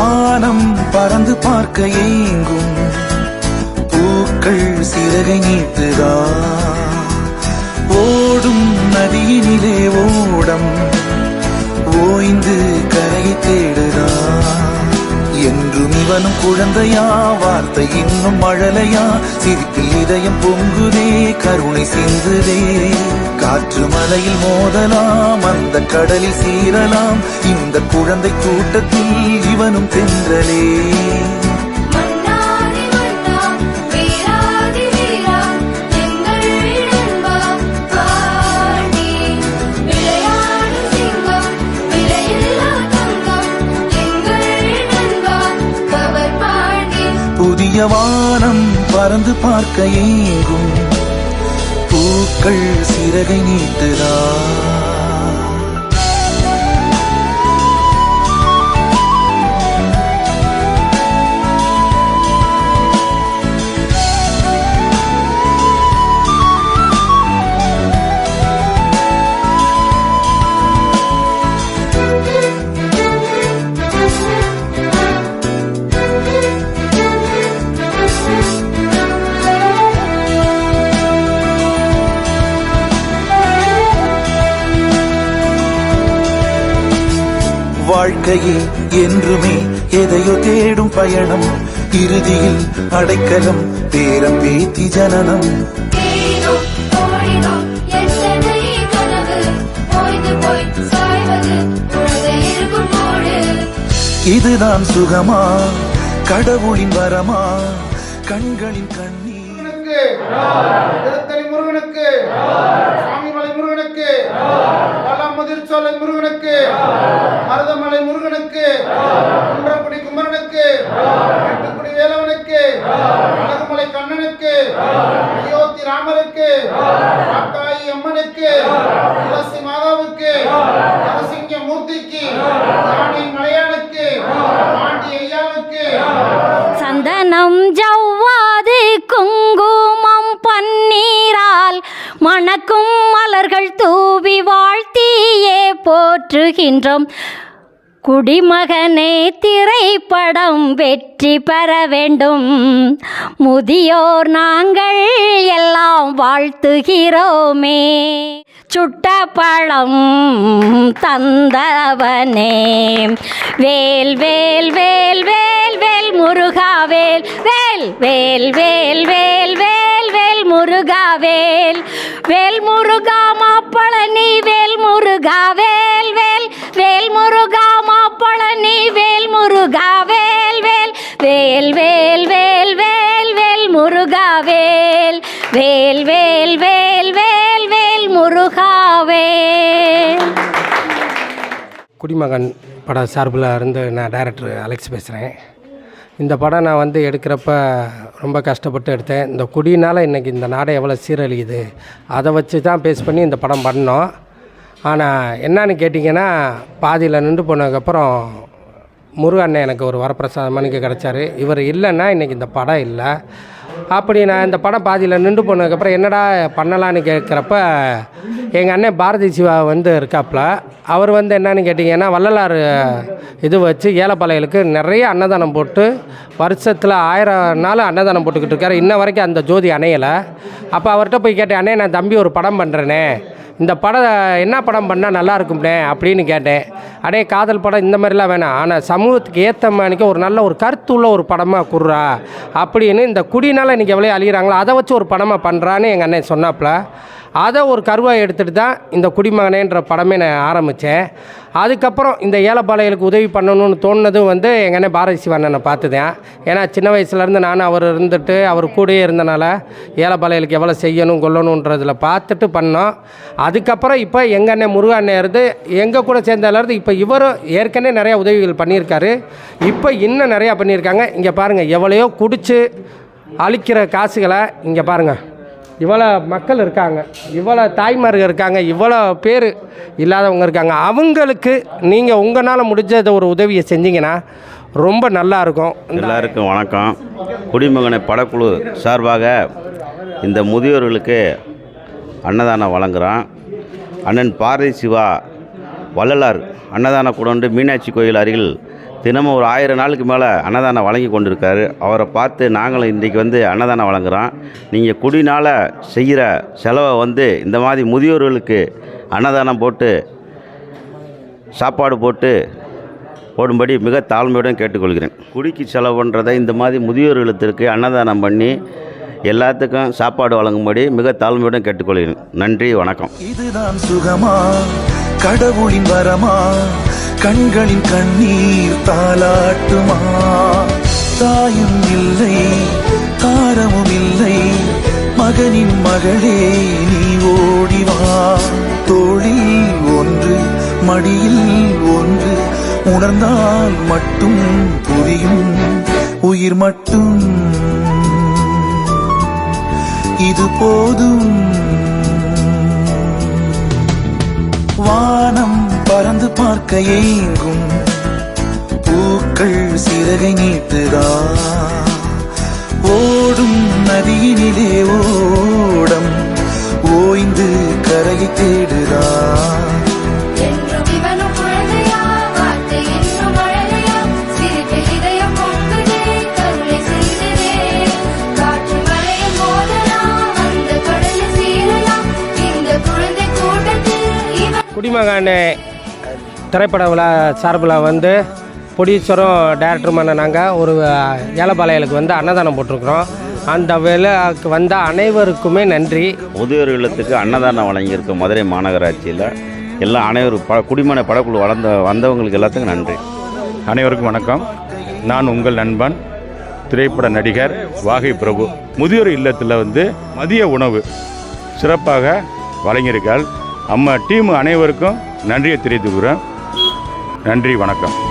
வானம் பறந்து பார்க்க ஏங்கும். பூக்கள் சிறகை நீட்டுதா. ஓடும் நதியினிலே ஓடம். ஓய்ந்து கரையை தேடுதா. என்றும் இவனும் குழந்தையா வார்த்தை இன்னும் மழலையா சிரிப்பில் இதயம் பொங்குதே கருணை சிந்துதே. காற்று மலையில் மோதலாம் அந்த கடலில் சீரலாம். இந்த குழந்தை கூட்டத்தில் இவனும் தென்றலே. புதிய வானம் பறந்து பார்க்க ஏங்கும். சிறகை நீட்டுதா? வாழ்க்கையே என்றுமே எதையோ தேடும் பயணம் இறுதியில் அடைக்கலம் பேரம் பேத்தி ஜனனம். இதுதான் சுகமா? கடவுளின் வரமா? கண்களின் கண்ணீர் முருகனுக்கு திருத்தணி முருகனுக்கு சுவாமிமலை முருகனுக்கு பல்லாமுதிர்ச்சோலை முருகனுக்கு மருதமலை முருகனுக்கு குன்றக்குடி குமரனுக்கு எட்டுக்குடி வேலவனுக்கு அழகுமலை கண்ணனுக்கு அயோத்தி ராமருக்கு காக்காயி அம்மனுக்கு துளசி மாதாவுக்கு நரசிங்க மூர்த்திக்கு ராணி மலையானுக்கு பாண்டி ஐயாவுக்கு. சந்தனம் ஜவ்வாது குங்குமம் பன்னீரால் மணக்கும் மலர்கள் தூவி வாழ்த்தியே போற்றுகின்றோம். குடிமகனே திரைப்படம் வெற்றி பெற வேண்டும் முதியோர் நாங்கள் எல்லாம் வாழ்த்துகிறோமே சுட்ட பழம் தந்தவனே வேல் வேல் வேல் வேல் வேல் முருகா வேல் வேல் வேல் வேல் வேல் வேல் வேல் முருகா வேல் வேல் முருகா மாப்பழனி வேல் முருகா வேல் வேல் வேல் வேல் வேல் வேல் முருகாவேல் முருகா வேல். வேல் வேல் வேல் வேல் வேல் முருகா வேல். குடிமகன் பட சார்பில் இருந்து நான் டைரக்டர் அலெக்ஸ் பேசுகிறேன். இந்த படம் நான் வந்து எடுக்கிறப்ப ரொம்ப கஷ்டப்பட்டு எடுத்தேன். இந்த குடினால் இன்றைக்கி இந்த நாடை எவ்வளோ சீரழியுது அதை வச்சு தான் பேஸ் பண்ணி இந்த படம் பண்ணோம். ஆனால் என்னன்னு கேட்டிங்கன்னா பாதியில் நின்று போனதுக்கப்புறம் முருகண்ணன் எனக்கு ஒரு வரப்பிரசாதம் மணிக்கு கிடச்சாரு. இவர் இல்லைன்னா இன்றைக்கி இந்த படம் இல்லை. அப்படி நான் இந்த படம் பாதியில் நின்று போனதுக்கப்புறம் என்னடா பண்ணலான்னு கேட்குறப்ப எங்கள் அண்ணன் பாரதி சிவா வந்து இருக்காப்புல அவர் வந்து என்னன்னு கேட்டிங்கன்னா வள்ளலார் இது வச்சு ஏலப்பாளையலுக்கு நிறைய அன்னதானம் போட்டு வருஷத்தில் ஆயிரம் நாள் அன்னதானம் போட்டுக்கிட்டு இருக்காரு. இன்ன வரைக்கும் அந்த ஜோதி அணையலை. அப்போ அவர்கிட்ட போய் கேட்டேன் அண்ணே நான் தம்பி ஒரு படம் பண்ணுறேனே இந்த படம் என்ன படம் பண்ணால் நல்லா இருக்கும்னே அப்படின்னு கேட்டேன். அடே காதல் படம் இந்த மாதிரிலாம் வேணாம். ஆனால் சமூகத்துக்கு ஏற்ற மாதிரிக்கு ஒரு நல்ல ஒரு கருத்துள்ள ஒரு படமாக குர்றா அப்படின்னு இந்த குடினால் இன்றைக்கி எவ்வளோ அழிகிறாங்களோ அதை வச்சு ஒரு படமாக பண்ணுறான்னு எங்கள் அண்ணன் சொன்னாப்புல அதை ஒரு கருவாக எடுத்துகிட்டு தான் இந்த குடிமகனேன்ற படமே நான் ஆரம்பித்தேன். அதுக்கப்புறம் இந்த ஏலப்பாளையலுக்கு உதவி பண்ணணும்னு தோணுனதும் வந்து எங்கள் அண்ணன் பாரதி சிவண்ணனை பார்த்துதேன். ஏன்னா சின்ன வயசுலேருந்து நானும் அவர் இருந்துட்டு அவர் கூடயே இருந்தனால ஏலப்பாளையலுக்கு எவ்வளோ செய்யணும் கொல்லணுன்றதில் பார்த்துட்டு பண்ணோம். அதுக்கப்புறம் இப்போ எங்கள் அண்ணன் முருகன் அண்ணன் இருந்து எங்கள் கூட சேர்ந்தாலேருந்து இப்போ இவரும் ஏற்கனவே நிறையா உதவிகள் பண்ணியிருக்காரு. இப்போ இன்னும் நிறையா பண்ணியிருக்காங்க. இங்கே பாருங்கள் எவ்வளையோ குடிச்சு அழிக்கிற காசுகளை இங்கே பாருங்கள் இவ்வளோ மக்கள் இருக்காங்க இவ்வளோ தாய்மார்கள் இருக்காங்க இவ்வளோ பேர் இல்லாதவங்க இருக்காங்க. அவங்களுக்கு நீங்கள் உங்களால் முடிஞ்சதை ஒரு உதவியை செஞ்சீங்கன்னா ரொம்ப நல்லா இருக்கும். எல்லாருக்கும் வணக்கம். குடிமகனை படக்குழு சார்பாக இந்த முதியோர்களுக்கு அன்னதானம் வழங்குகிறோம் அண்ணன் பாரதி சிவா வள்ளலார் அன்னதான கூடண்டு மீனாட்சி கோயில் அருகில் தினமும் ஒரு ஆயிரம் நாளுக்கு மேலே அன்னதானம் வழங்கி கொண்டிருக்காரு. அவரை பார்த்து நாங்களும் இன்றைக்கி வந்து அன்னதானம் வழங்குகிறோம் நீங்கள் குடினால் செய்கிற செலவை வந்து இந்த மாதிரி முதியோர்களுக்கு அன்னதானம் போட்டு சாப்பாடு போட்டு போடும்படி மிக தாழ்மையுடன் கேட்டுக்கொள்கிறேன். குடிக்கு செலவு பண்ணுறதை இந்த மாதிரி முதியோர்களுக்கு அன்னதானம் பண்ணி எல்லாத்துக்கும் சாப்பாடு வழங்கும்படி மிக தாழ்மையுடன் கேட்டுக்கொள்கிறேன். நன்றி வணக்கம். இதுதான் சுகமா? கடவுளின் வரமா? கண்களின் கண்ணீர் தாளாட்டுமா? தாயும் இல்லை தாரமும் இல்லை. மகனின் மகளே நீ ஓடிவா தோளில் ஒன்று மடியில் ஒன்று. உணர்ந்தால் மட்டும் புரியும் உயிர் மட்டும். இது போதும். பறந்து பார்க்க ஏங்கும். பூக்கள் சிறகை நீட்டுதா? ஓடும் நதியினிலே ஓடம். ஓய்ந்து கரையை தேடுதா? குடிமகன் திரைப்பட விழா சார்பில் வந்து ப்ரொடியூசரும் டேரக்டருமான நாங்கள் ஒரு ஏலப்பாளையலுக்கு வந்து அன்னதானம் போட்டிருக்கிறோம். அந்த விழாவுக்கு வந்த அனைவருக்குமே நன்றி. முதியோர் இல்லத்துக்கு அன்னதானம் வழங்கியிருக்க மதுரை மாநகராட்சியில் எல்லாம் அனைவரும் ப குடிமனை படக்குழு வளர்ந்த வந்தவங்களுக்கு எல்லாத்துக்கும் நன்றி. அனைவருக்கும் வணக்கம். நான் உங்கள் நண்பன் திரைப்பட நடிகர் வாகை பிரபு. முதியோர் இல்லத்தில் வந்து மதிய உணவு சிறப்பாக வழங்கியிருக்காள் நம்ம டீம் அனைவருக்கும் நன்றியை தெரிவித்துக்கிறேன் நன்றி வணக்கம்.